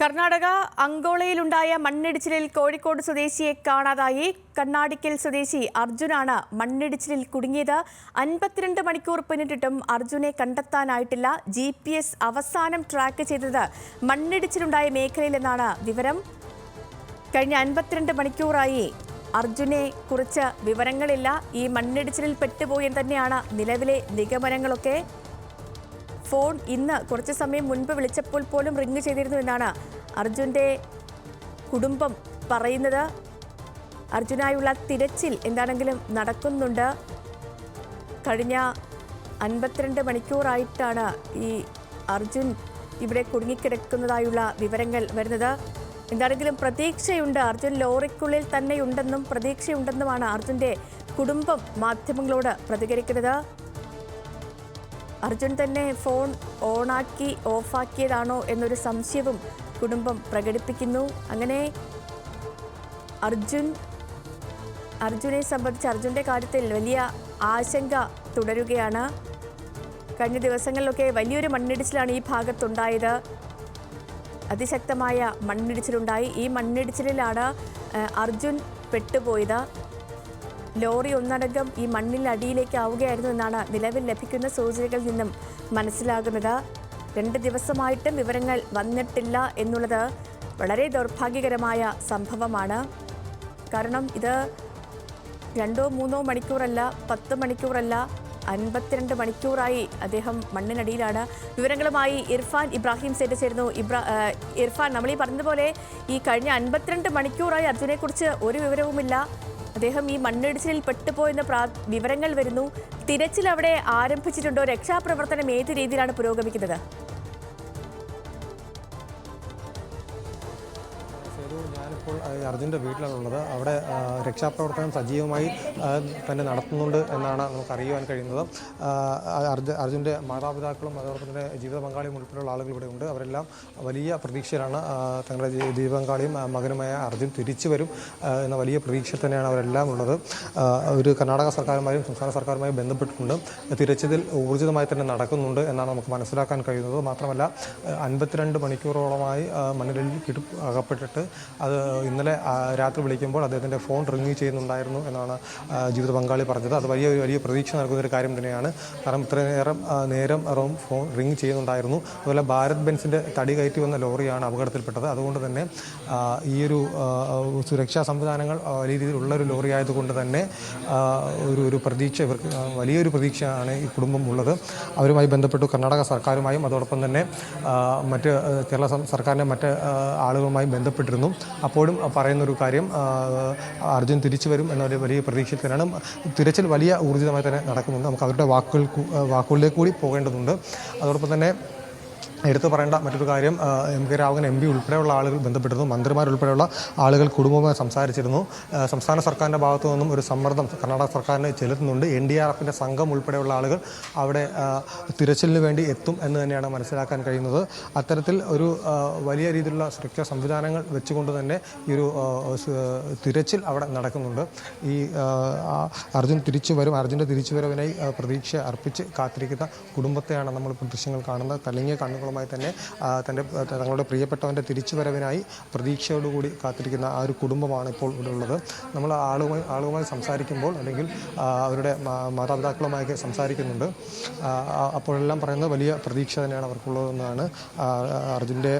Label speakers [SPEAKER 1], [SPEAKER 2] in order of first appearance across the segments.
[SPEAKER 1] കർണാടക അങ്കോളയിലുണ്ടായ മണ്ണിടിച്ചിലിൽ കോഴിക്കോട് സ്വദേശിയെ കാണാതായി. കണ്ണാടിക്കൽ സ്വദേശി അർജുനാണ് മണ്ണിടിച്ചിലിൽ കുടുങ്ങിയത്. അൻപത്തിരണ്ട് മണിക്കൂർ പിന്നിട്ടിട്ടും അർജുനെ കണ്ടെത്താനായിട്ടില്ല. ജി പി എസ് അവസാനം ട്രാക്ക് ചെയ്തത് മണ്ണിടിച്ചിലുണ്ടായ മേഖലയിലെന്നാണ് വിവരം. കഴിഞ്ഞ അൻപത്തിരണ്ട് മണിക്കൂറായി അർജുനെ കുറിച്ച് വിവരങ്ങളില്ല. ഈ മണ്ണിടിച്ചിലിൽ പെട്ടുപോയെന്ന് തന്നെയാണ് നിലവിലെ നിഗമനങ്ങളൊക്കെ. ഫോൺ ഇന്ന് കുറച്ച് സമയം മുൻപ് വിളിച്ചപ്പോൾ പോലും റിങ് ചെയ്തിരുന്നു എന്നാണ് അർജുന്റെ കുടുംബം പറയുന്നത്. അർജുനായുള്ള തിരച്ചിൽ എന്താണെങ്കിലും നടക്കുന്നുണ്ട്. കഴിഞ്ഞ അൻപത്തിരണ്ട് മണിക്കൂറായിട്ടാണ് ഈ അർജുൻ ഇവിടെ കുടുങ്ങിക്കിടക്കുന്നതായുള്ള വിവരങ്ങൾ വരുന്നത്. എന്താണെങ്കിലും പ്രതീക്ഷയുണ്ട്. അർജുൻ ലോറിക്കുള്ളിൽ തന്നെയുണ്ടെന്നും പ്രതീക്ഷയുണ്ടെന്നുമാണ് അർജുന്റെ കുടുംബം മാധ്യമങ്ങളോട് പ്രതികരിക്കുന്നത്. അർജുൻ തന്നെ ഫോൺ ഓണാക്കി ഓഫാക്കിയതാണോ എന്നൊരു സംശയവും കുടുംബം പ്രകടിപ്പിക്കുന്നു. അങ്ങനെ അർജുൻ അർജുനെ സംബന്ധിച്ച് അർജുന്റെ കാര്യത്തിൽ വലിയ ആശങ്ക തുടരുകയാണ്. കഴിഞ്ഞ ദിവസങ്ങളിലൊക്കെ വലിയൊരു മണ്ണിടിച്ചിലാണ് ഈ ഭാഗത്തുണ്ടായത്. അതിശക്തമായ മണ്ണിടിച്ചിലുണ്ടായി. ഈ മണ്ണിടിച്ചിലിലാണ് അർജുൻ പെട്ടുപോയത്. ലോറി ഒന്നടങ്കം ഈ മണ്ണിനടിയിലേക്ക് ആവുകയായിരുന്നു എന്നാണ് നിലവിൽ ലഭിക്കുന്ന സൂചനകളിൽ നിന്നും മനസ്സിലാകുന്നത്. രണ്ട് ദിവസമായിട്ടും വിവരങ്ങൾ വന്നിട്ടില്ല എന്നുള്ളത് വളരെ ദൗർഭാഗ്യകരമായ സംഭവമാണ്. കാരണം ഇത് രണ്ടോ മൂന്നോ മണിക്കൂറല്ല പത്ത് മണിക്കൂറല്ല അൻപത്തിരണ്ട് മണിക്കൂറായി അദ്ദേഹം മണ്ണിനടിയിലാണ്. വിവരങ്ങളുമായി ഇർഫാൻ ഇബ്രാഹിം സേറ്റ് ചേരുന്നു ഇബ്രാ ഇർഫാൻ നമ്മൾ ഈ പറഞ്ഞതുപോലെ ഈ കഴിഞ്ഞ അൻപത്തിരണ്ട് മണിക്കൂറായി അർജുനെക്കുറിച്ച് ഒരു വിവരവുമില്ല. അദ്ദേഹം ഈ മണ്ണിടിച്ചിലിൽ പെട്ടുപോയെന്ന പ്രാ വിവരങ്ങൾ വരുന്നു. തിരച്ചിൽ അവിടെ ആരംഭിച്ചിട്ടുണ്ടോ? രക്ഷാപ്രവർത്തനം ഏത് രീതിയിലാണ് പുരോഗമിക്കുന്നത്?
[SPEAKER 2] അർജുന്റെ വീട്ടിലാണുള്ളത്. അവിടെ രക്ഷാപ്രവർത്തനം സജീവമായി തന്നെ നടത്തുന്നുണ്ട് എന്നാണ് നമുക്ക് അറിയുവാൻ കഴിയുന്നത് അർജുന്റെ മാതാപിതാക്കളും അതോടൊപ്പം തന്നെ ജീവിത പങ്കാളിയും ഉൾപ്പെടെയുള്ള ആളുകൾ ഇവിടെ ഉണ്ട്. അവരെല്ലാം വലിയ പ്രതീക്ഷയിലാണ് തങ്ങളുടെ ജീവിത പങ്കാളിയും മകനുമായ അർജുൻ തിരിച്ചു വരും എന്ന വലിയ പ്രതീക്ഷ തന്നെയാണ് അവരെല്ലാം ഉള്ളത്. ഒരു കർണാടക സർക്കാരുമായും സംസ്ഥാന സർക്കാരുമായും ബന്ധപ്പെട്ടിട്ടുണ്ട്. തിരച്ചിൽ ഊർജിതമായി തന്നെ നടക്കുന്നുണ്ട് എന്നാണ് നമുക്ക് മനസ്സിലാക്കാൻ കഴിയുന്നത്. മാത്രമല്ല അൻപത്തിരണ്ട് മണിക്കൂറോളമായി ആ, കിട്ടു അകപ്പെട്ടിട്ട് അത് ഇന്നലെ ആ, രാത്രി വിളിക്കുമ്പോൾ അദ്ദേഹത്തിന്റെ ഫോൺ റിങ് ചെയ്യുന്നുണ്ടായിരുന്നു എന്നാണ് ജീവിത പങ്കാളി പറഞ്ഞത്. അത് വലിയ വലിയ പ്രതീക്ഷ നൽകുന്ന ഒരു കാര്യം തന്നെയാണ്. കാരണം ഇത്ര നേരം നേരം റോം ഫോൺ റിങ് ചെയ്യുന്നുണ്ടായിരുന്നു. അതുപോലെ ഭാരത് ബെൻസിന്റെ തടി കയറ്റി വന്ന ലോറിയാണ് അപകടത്തിൽപ്പെട്ടത്. അതുകൊണ്ട് തന്നെ ഈ ഒരു സുരക്ഷാ സംവിധാനങ്ങൾ വലിയ രീതിയിലുള്ള ഒരു ലോറി ആയതുകൊണ്ട് തന്നെ ഒരു ഒരു പ്രതീക്ഷ ഇവർക്ക് വലിയൊരു പ്രതീക്ഷയാണ് ഈ കുടുംബം ഉള്ളത്. അവരുമായി ബന്ധപ്പെട്ടു കർണാടക സർക്കാരുമായും അതോടൊപ്പം തന്നെ മറ്റ് കേരള സർക്കാരിന്റെ മറ്റ് ആളുകളുമായി ബന്ധപ്പെട്ടിരുന്നു. അപ്പോഴും പറയുന്ന ഒരു കാര്യം അർജുൻ തിരിച്ചു വരും എന്നൊരു വലിയ പ്രതീക്ഷയിൽ തന്നെയാണ് തിരച്ചിൽ വലിയ ഊർജിതമായി തന്നെ നടക്കുന്നുണ്ട്. നമുക്ക് അവരുടെ വാക്കുകൾ വാക്കുകളിലേക്ക് കൂടി പോകേണ്ടതുണ്ട്. അതോടൊപ്പം തന്നെ എടുത്തു പറയേണ്ട മറ്റൊരു കാര്യം M K Raghavan M P ഉൾപ്പെടെയുള്ള ആളുകൾ ബന്ധപ്പെട്ടിരുന്നു മന്ത്രിമാരുൾപ്പെടെയുള്ള ആളുകൾ കുടുംബവുമായി സംസാരിച്ചിരുന്നു. സംസ്ഥാന സർക്കാരിന്റെ ഭാഗത്തു നിന്നും ഒരു സമ്മർദ്ദം കർണാടക സർക്കാരിന് ചെലുത്തുന്നുണ്ട്. എൻ ഡി ആർ എഫിന്റെ സംഘം ഉൾപ്പെടെയുള്ള ആളുകൾ അവിടെ തിരച്ചിലിന് വേണ്ടി എത്തും എന്ന് തന്നെയാണ് മനസ്സിലാക്കാൻ കഴിയുന്നത്. അത്തരത്തിൽ ഒരു വലിയ രീതിയിലുള്ള സുരക്ഷാ സംവിധാനങ്ങൾ വെച്ചുകൊണ്ട് തന്നെ ഈ ഒരു തിരച്ചിൽ അവിടെ നടക്കുന്നുണ്ട്. ഈ അർജുൻ തിരിച്ചു വരും. അർജുന്റെ തിരിച്ചുവരവിനായി പ്രതീക്ഷ അർപ്പിച്ച് കാത്തിരിക്കുന്ന കുടുംബത്തെയാണ് നമ്മളിപ്പോൾ ദൃശ്യങ്ങൾ കാണുന്നത്. കലങ്ങിയ കണ്ണുകളുമായി തന്നെ തന്റെ തങ്ങളുടെ പ്രിയപ്പെട്ടവന്റെ തിരിച്ചുവരവിനായി പ്രതീക്ഷയോടുകൂടി കാത്തിരിക്കുന്ന ആ ഒരു കുടുംബമാണ് ഇപ്പോൾ ഇവിടെ ഉള്ളത്. നമ്മൾ ആളുമായി ആളുമായി സംസാരിക്കുമ്പോൾ അല്ലെങ്കിൽ അവരുടെ മാതാപിതാക്കളുമായൊക്കെ സംസാരിക്കുന്നുണ്ട്. അപ്പോഴെല്ലാം പറയുന്നത് വലിയ പ്രതീക്ഷ തന്നെയാണ് അവർക്കുള്ളതെന്നാണ്. അർജുന്റെ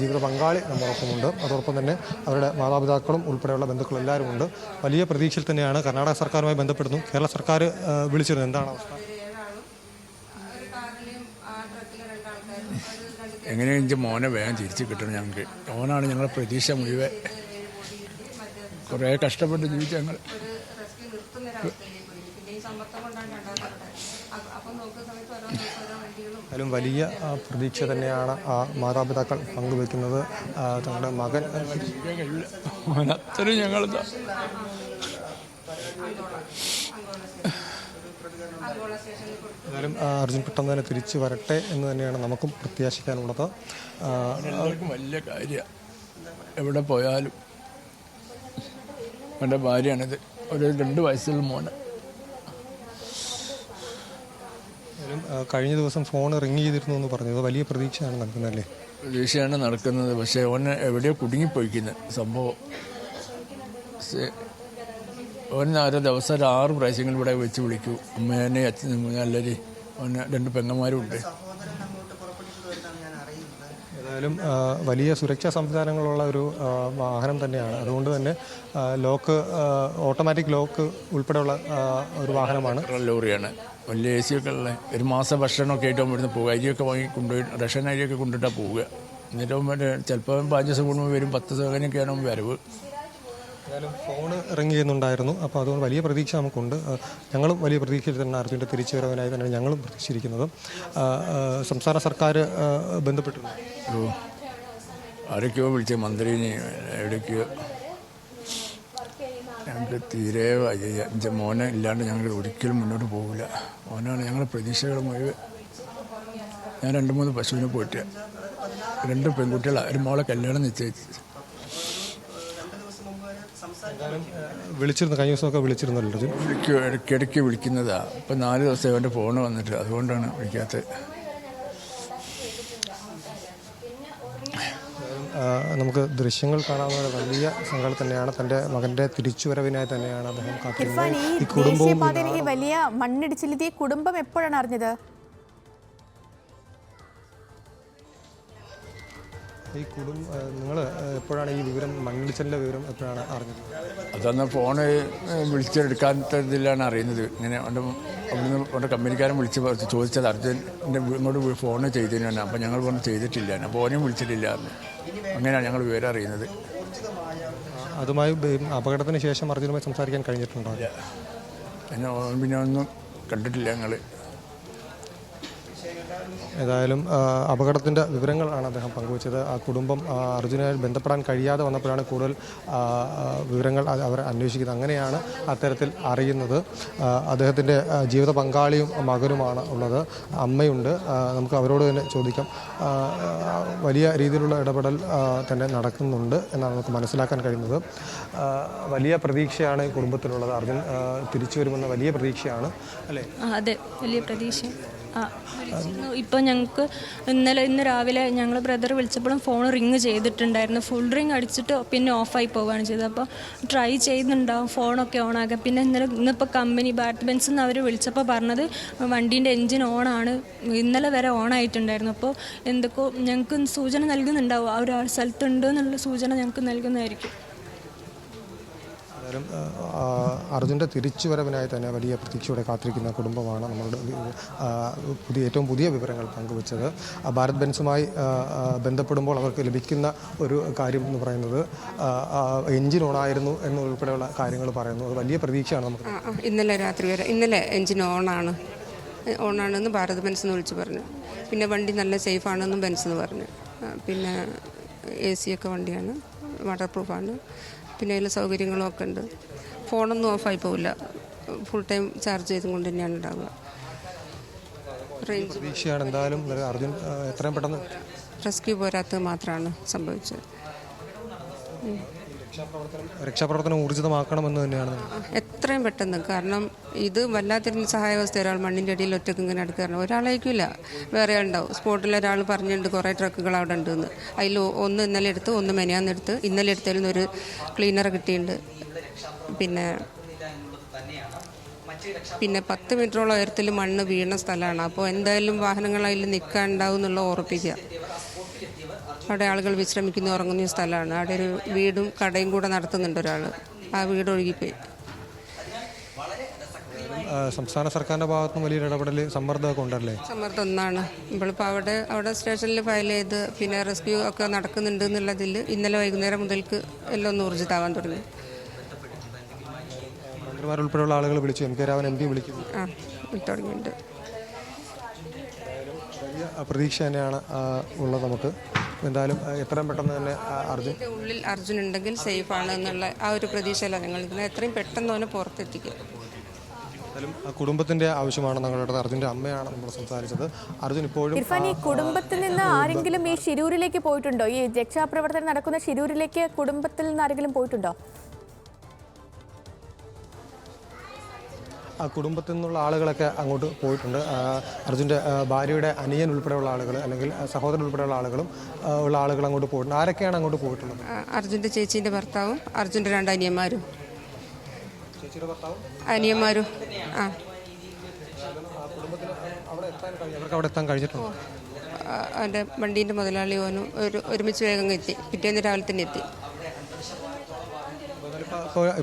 [SPEAKER 2] ജീവിത പങ്കാളി നമ്മോടൊപ്പമുണ്ട്. അതോടൊപ്പം തന്നെ അവരുടെ മാതാപിതാക്കളും ഉൾപ്പെടെയുള്ള ബന്ധുക്കൾ എല്ലാവരും ഉണ്ട് വലിയ പ്രതീക്ഷയിൽ തന്നെയാണ് കർണാടക സർക്കാരുമായി ബന്ധപ്പെടുന്നു. കേരള സർക്കാർ വിളിച്ചിരുന്നു. എന്താണ് അവസ്ഥ?
[SPEAKER 3] എങ്ങനെയെങ്കിലും മോനെ വേഗം തിരിച്ചു കിട്ടണം ഞങ്ങൾക്ക് ഓനാണ് ഞങ്ങളെ പ്രതീക്ഷ മുഴുവൻ. കുറേ കഷ്ടപ്പെട്ട് ജീവിച്ച ഞങ്ങൾ ും.
[SPEAKER 2] വലിയ പ്രതീക്ഷ തന്നെയാണ് ആ മാതാപിതാക്കൾ പങ്കുവെക്കുന്നത്. തങ്ങളുടെ മകൻ.
[SPEAKER 3] അത്രയും ഞങ്ങളെന്താ?
[SPEAKER 2] എന്നാലും ആ, അർജുൻ പെട്ടെന്ന് തന്നെ തിരിച്ചു വരട്ടെ എന്ന് തന്നെയാണ് നമുക്കും പ്രത്യാശിക്കാനുള്ളത്.
[SPEAKER 3] എല്ലാവർക്കും വലിയ കാര്യമാണ് എവിടെ പോയാലും. എന്റെ ഭാര്യയാണിത്. ഒരു രണ്ട് വയസ്സിൽ മോന്.
[SPEAKER 2] എന്തായാലും, കഴിഞ്ഞ ദിവസം ഫോൺ റിങ് ചെയ്തിരുന്നു എന്ന് പറഞ്ഞത് വലിയ പ്രതീക്ഷയാണ് നൽകുന്നതല്ലേ?
[SPEAKER 3] പ്രതീക്ഷയാണ് നടക്കുന്നത് പക്ഷേ ഓന് എവിടെയോ കുടുങ്ങിപ്പോയിക്കുന്നത് സംഭവം. ഓരോ ദിവസം ഒരു ആറ് പ്രാവശ്യങ്ങൾ ഇവിടെ വെച്ച് വിളിക്കൂ. അമ്മേനെ അച്ഛനും നല്ലൊരു രണ്ട് പെങ്ങന്മാരും ഉണ്ട്.
[SPEAKER 2] ഏതായാലും വലിയ സുരക്ഷാ സംവിധാനങ്ങളുള്ള ഒരു വാഹനം തന്നെയാണ്. അതുകൊണ്ട് തന്നെ ലോക്ക് ഓട്ടോമാറ്റിക് ലോക്ക് ഉൾപ്പെടെയുള്ള ഒരു വാഹനമാണ്.
[SPEAKER 3] ലോറിയാണ്. വലിയ എ സി ഒക്കെ ഉള്ള ഒരു മാസം ഭക്ഷണമൊക്കെ ആയിട്ട് ഇവിടുന്ന് പോകുക അരിയൊക്കെ വാങ്ങി കൊണ്ടുപോയി റേഷൻ അരിയൊക്കെ കൊണ്ടിട്ടാണ് പോവുക. എന്നിട്ട് ചിലപ്പോൾ പതിനഞ്ച് ദിവസം കൂടുമ്പോൾ വരും പത്ത് ദിവസം അങ്ങനെയൊക്കെയാണ് വരവ്.
[SPEAKER 2] ഏതായാലും ഫോൺ റിങ് ചെയ്യുന്നുണ്ടായിരുന്നു അപ്പോൾ അതുകൊണ്ട് വലിയ പ്രതീക്ഷ നമുക്കുണ്ട്. ഞങ്ങളും വലിയ പ്രതീക്ഷയിൽ തന്നെ അർജുന്റെ തിരിച്ചുവരവനായി തന്നെയാണ് ഞങ്ങളും പ്രതീക്ഷിച്ചിരിക്കുന്നത്. സംസ്ഥാന സർക്കാർ ബന്ധപ്പെട്ടിരുന്നു.
[SPEAKER 3] ആരൊക്കെയോ വിളിച്ച മന്ത്രിനെ എവിടേക്കോ ഞങ്ങൾക്ക് തീരെ എന്റെ മോനെ ഇല്ലാണ്ട് ഞങ്ങൾ ഒരിക്കലും മുന്നോട്ട് പോകില്ല മോനാണ് ഞങ്ങളുടെ പ്രതീക്ഷകൾ മുഴുവൻ. ഞാൻ രണ്ട് മൂന്ന് പശുവിനെ പോയിട്ട് രണ്ട് പെൺകുട്ടികളാണ് ഒരു മോളെ കല്യാണം നിശ്ചയിച്ചു.
[SPEAKER 2] വിളിച്ചിരുന്നു കഴിഞ്ഞ ദിവസമൊക്കെ വിളിച്ചിരുന്നല്ലോ അർജുൻ?
[SPEAKER 3] വിളിക്കുക ഇടയ്ക്കിടയ്ക്ക് വിളിക്കുന്നതാണ് ഇപ്പം നാല് ദിവസം അവന്റെ ഫോൺ വന്നിട്ട് അതുകൊണ്ടാണ് വിളിക്കാത്തത്
[SPEAKER 2] നമുക്ക് ദൃശ്യങ്ങൾ കാണാവുന്ന വലിയ സംഘം തന്നെയാണ്. തന്റെ മകന്റെ തിരിച്ചുവരവിനായി തന്നെയാണ് അദ്ദേഹം കാത്തിരുന്നത്.
[SPEAKER 1] ഈ
[SPEAKER 2] ഈ കുടുംബവും
[SPEAKER 1] ഈ വലിയ മണ്ണിടിച്ചിൽ ഈ കുടുംബം എപ്പോഴാണ് അറിഞ്ഞത്?
[SPEAKER 2] ഈ കുടും നിങ്ങൾ എപ്പോഴാണ് ഈ വിവരം മണ്ണിടിച്ചലിന്റെ വിവരം എപ്പോഴാണ് അറിഞ്ഞത്?
[SPEAKER 3] അതന്ന് ഫോണ് വിളിച്ചെടുക്കാത്തതിലാണ് അറിയുന്നത്. ഇങ്ങനെ എന്റെ അവിടുന്ന് എന്റെ കമ്പനിക്കാരൻ വിളിച്ച് ചോദിച്ചത് അർജുന്റെ ഇങ്ങോട്ട് ഫോൺ ചെയ്തതിനാണ് അപ്പം ഞങ്ങൾ ഫോൺ ചെയ്തിട്ടില്ല. അപ്പോൾ ഓനെയും വിളിച്ചിട്ടില്ല അങ്ങനെയാണ് ഞങ്ങൾ വിവരം അറിയുന്നത്.
[SPEAKER 2] അതുമായി അപകടത്തിന് ശേഷം അർജുനുമായി സംസാരിക്കാൻ കഴിഞ്ഞിട്ടുണ്ടോ?
[SPEAKER 3] പിന്നെ ഒന്നും കണ്ടിട്ടില്ല ഞങ്ങൾ
[SPEAKER 2] ഏതായാലും അപകടത്തിന്റെ വിവരങ്ങളാണ് അദ്ദേഹം പങ്കുവച്ചത്. ആ കുടുംബം അർജുനുമായി ബന്ധപ്പെടാൻ കഴിയാതെ വന്നപ്പോഴാണ് കൂടുതൽ വിവരങ്ങൾ അവർ അന്വേഷിക്കുന്നത്. അങ്ങനെയാണ് അത്തരത്തിൽ അറിയുന്നത്. അദ്ദേഹത്തിന്റെ ജീവിത പങ്കാളിയും മകനുമാണ് ഉള്ളത്. അമ്മയുണ്ട്. നമുക്ക് അവരോട് തന്നെ ചോദിക്കാം. വലിയ രീതിയിലുള്ള ഇടപെടൽ തന്നെ നടക്കുന്നുണ്ട് എന്നാണ് നമുക്ക് മനസ്സിലാക്കാൻ കഴിയുന്നത്. വലിയ പ്രതീക്ഷയാണ് കുടുംബത്തിലുള്ളത്. അർജുൻ തിരിച്ചു വരുമെന്ന വലിയ പ്രതീക്ഷയാണ് അല്ലേ?
[SPEAKER 4] അതെ. വലിയ പ്രതീക്ഷ. ഇപ്പോൾ ഞങ്ങൾക്ക് ഇന്നലെ ഇന്ന് രാവിലെ ഞങ്ങൾ ബ്രദർ വിളിച്ചപ്പോഴും ഫോൺ റിങ് ചെയ്തിട്ടുണ്ടായിരുന്നു. ഫുൾ റിങ് അടിച്ചിട്ട് പിന്നെ ഓഫായി പോവുകയാണ് ചെയ്തത്. അപ്പോൾ ട്രൈ ചെയ്യുന്നുണ്ടാവും ഫോണൊക്കെ ഓണാക്കാൻ പിന്നെ ഇന്നലെ ഇന്നിപ്പോൾ കമ്പനി ബാറ്റ് ബെൻസ് എന്ന് അവർ വിളിച്ചപ്പോൾ പറഞ്ഞത് വണ്ടീന്റെ എൻജിൻ ഓണാണ് ഇന്നലെ വരെ ഓൺ ആയിട്ടുണ്ടായിരുന്നു. അപ്പോൾ എന്തൊക്കെയോ ഞങ്ങൾക്ക് സൂചന നൽകുന്നുണ്ടാവും. ആ ഒരു സ്ഥലത്തുണ്ട് എന്നുള്ള സൂചന ഞങ്ങൾക്ക് നൽകുന്നതായിരിക്കും.
[SPEAKER 2] എന്തായാലും അർജുന്റെ തിരിച്ചുവരവിനായി തന്നെ വലിയ പ്രതീക്ഷയോടെ കാത്തിരിക്കുന്ന കുടുംബമാണ് നമ്മളുടെ പുതിയ ഏറ്റവും പുതിയ വിവരങ്ങൾ പങ്കുവച്ചത്. ഭാരത് ബെൻസുമായി ബന്ധപ്പെടുമ്പോൾ അവർക്ക് ലഭിക്കുന്ന ഒരു കാര്യം എന്ന് പറയുന്നത് എഞ്ചിൻ ഓണായിരുന്നു എന്നുൾപ്പെടെയുള്ള കാര്യങ്ങൾ പറയുന്നു. അത് വലിയ പ്രതീക്ഷയാണ് നമുക്ക്.
[SPEAKER 5] ഇന്നലെ രാത്രി വരെ ഇന്നലെ എഞ്ചിൻ ഓണാണ്. ഓണാണെന്ന് ഭാരത് ബെൻസ് എന്ന് വിളിച്ച് പറഞ്ഞു. പിന്നെ വണ്ടി നല്ല സേഫ് ആണെന്നും ബെൻസ് എന്ന് പറഞ്ഞു പിന്നെ എ സി ഒക്കെ വണ്ടിയാണ് വാട്ടർ പ്രൂഫാണ് പിന്നെ അതിൽ സൗകര്യങ്ങളും ഒക്കെ ഉണ്ട്. ഫോണൊന്നും ഓഫ് ആയി പോവില്ല. ഫുൾ ടൈം ചാർജ് ചെയ്തും കൊണ്ട് തന്നെയാണ് ഉണ്ടാവുക. റേഞ്ച്
[SPEAKER 2] പ്രതീക്ഷയാണ്. എന്തായാലും അർജുൻ എത്രയും പെട്ടെന്ന്
[SPEAKER 5] റെസ്ക്യൂ പോരാത്തത് മാത്രമാണ് സംഭവിച്ചത്.
[SPEAKER 2] രക്ഷാപ്രവർത്തനം ഊർജിതമാക്കണമെന്ന് തന്നെയാണ്
[SPEAKER 5] എത്രയും പെട്ടെന്ന്. കാരണം ഇത് വല്ലാത്തൊരു സഹായാവസ്ഥ ഒരാൾ മണ്ണിന്റെ അടിയിൽ ഒറ്റയ്ക്ക് ഇങ്ങനെ എടുക്കുക ഒരാളായിരിക്കില്ല. വേറെ ഉണ്ടാവും സ്പോട്ടിൽ ഒരാൾ പറഞ്ഞിട്ടുണ്ട് കുറേ ട്രക്കുകൾ അവിടെ ഉണ്ടെന്ന്. അതിൽ ഒന്ന് ഇന്നലെ എടുത്ത് ഒന്ന് മെനയാന്നെടുത്ത് ഇന്നലെ എടുത്തതിൽ ഒരു ക്ലീനർ കിട്ടിയിട്ടുണ്ട്. പിന്നെ പിന്നെ പത്ത് മീറ്ററോളം ഉയരത്തിൽ മണ്ണ് വീണ സ്ഥലമാണ്. അപ്പോൾ എന്തായാലും വാഹനങ്ങൾ അതിൽ നിൽക്കാൻ ഉണ്ടാവും എന്നുള്ള ഉറപ്പിക്കുക. അവിടെ ആളുകൾ വിശ്രമിക്കുന്ന ഉറങ്ങുന്ന സ്ഥലമാണ്. അവിടെ ഒരു വീടും കടയും കൂടെ നടത്തുന്നുണ്ട് ഒരാൾ. ആ വീട് ഒഴുകിപ്പോയി.
[SPEAKER 2] സംസ്ഥാന സർക്കാരിന്റെ ഭാഗത്തുനിന്ന് വലിയൊരു ഇടപെടൽ സമ്മർദ്ദമൊക്കെ ഉണ്ടല്ലേ?
[SPEAKER 5] സമ്മർദ്ദം ഒന്നാണ്. നമ്മളിപ്പോൾ അവിടെ അവിടെ സ്റ്റേഷനിൽ ഫയൽ ചെയ്ത് പിന്നെ റെസ്ക്യൂ ഒക്കെ നടക്കുന്നുണ്ട് എന്നുള്ളതിൽ ഇന്നലെ വൈകുന്നേരം മുതൽക്ക് എല്ലാം ഒന്ന് ഊർജിതാവാൻ തുടങ്ങി.
[SPEAKER 2] മന്ത്രിമാരുൾപ്പെടെയുള്ള ആളുകൾ വിളിച്ചു M K Raman M P വിളിക്കുന്നു.
[SPEAKER 5] ആ തുടങ്ങിയിട്ടുണ്ട്.
[SPEAKER 2] പ്രതീക്ഷ തന്നെയാണ് ഉള്ളത് നമുക്ക്. എന്തായാലും ആ, എത്രയും പെട്ടെന്ന് തന്നെ അർജുൻ.
[SPEAKER 5] ഉള്ളിൽ അർജുൻ ഉണ്ടെങ്കിൽ സേഫ് ആണ് എന്നുള്ള ആ ഒരു പ്രതീക്ഷയിലാണ് ഞങ്ങൾ ഇതിനെ എത്രയും പെട്ടെന്ന് അവനെ പുറത്തെത്തിക്കുക.
[SPEAKER 2] എന്തായാലും ആ കുടുംബത്തിന്റെ ആവശ്യമാണ് ഞങ്ങളുടെ അർജുന്റെ അമ്മയാണ് നമ്മൾ സംസാരിച്ചത്. അർജുൻ ഇപ്പോഴും
[SPEAKER 1] ഇർഫാൻ ഈ കുടുംബത്തിൽ നിന്ന് ആരെങ്കിലും ഈ ഷിരൂരിലേക്ക് പോയിട്ടുണ്ടോ? ഈ രക്ഷാപ്രവർത്തനം നടക്കുന്ന ഷിരൂരിലേക്ക് കുടുംബത്തിൽ നിന്ന് ആരെങ്കിലും പോയിട്ടുണ്ടോ?
[SPEAKER 2] ആ കുടുംബത്തിൽ നിന്നുള്ള ആളുകളൊക്കെ അങ്ങോട്ട് പോയിട്ടുണ്ട്. അർജുന്റെ ഭാര്യയുടെ അനിയൻ ഉൾപ്പെടെയുള്ള ആളുകൾ അല്ലെങ്കിൽ സഹോദരൻ ഉൾപ്പെടെയുള്ള ആളുകളും ഉള്ള ആളുകൾ അങ്ങോട്ട് പോയിട്ടുണ്ട്. ആരൊക്കെയാണ് അങ്ങോട്ട് പോയിട്ടുള്ളത്?
[SPEAKER 5] അർജുന്റെ ചേച്ചീന്റെ ഭർത്താവും അർജുന്റെ രണ്ട് അനിയന്മാരും. അനിയന്മാരും. ആ.
[SPEAKER 2] അവിടെ എത്താൻ കഴിഞ്ഞിട്ടുണ്ട്?
[SPEAKER 5] എന്റെ വണ്ടീന്റെ മുതലാളി ഓനും ഒരു ഒരുമിച്ച് വേഗം എത്തി. പിറ്റേന്ന് രാവിലെ തന്നെ എത്തി.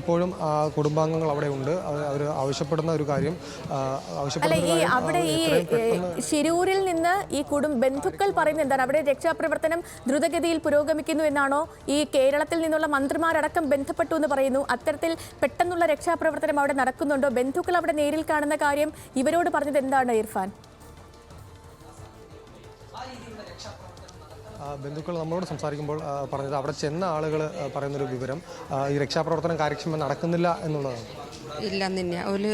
[SPEAKER 2] ഇപ്പോഴും കുടുംബാംഗങ്ങൾ അവിടെ ഉണ്ട്. അവർ ആവശ്യപ്പെടുന്ന ഒരു കാര്യം ആവശ്യപ്പെടുന്ന
[SPEAKER 1] ഈ അവിടെ ഈ ശിരൂരിൽ നിന്ന് ഈ കുടുംബ ബന്ധുക്കൾ പറയുന്നത് എന്താണ്? അവിടെ രക്ഷാപ്രവർത്തനം ദ്രുതഗതിയിൽ പുരോഗമിക്കുന്നു എന്നാണോ? ഈ കേരളത്തിൽ നിന്നുള്ള മന്ത്രിമാരടക്കം ബന്ധപ്പെട്ടു എന്ന് പറയുന്നു. അത്തരത്തിൽ പെട്ടെന്നുള്ള രക്ഷാപ്രവർത്തനം അവിടെ നടക്കുന്നുണ്ടോ? ബന്ധുക്കൾ അവിടെ നേരിൽ കാണുന്ന കാര്യം ഇവരോട് പറഞ്ഞത് എന്താണ് ഇർഫാൻ?
[SPEAKER 2] ബന്ധുക്കൾ നമ്മളോട് സംസാരിക്കുമ്പോൾ പറഞ്ഞത് അവിടെ ചെന്ന ആളുകൾ പറയുന്നൊരു വിവരം ഈ രക്ഷാപ്രവർത്തനം കാര്യക്ഷമം നടക്കുന്നില്ല എന്നുള്ളതാണ്.
[SPEAKER 5] ഇല്ല തന്നെ ഒരു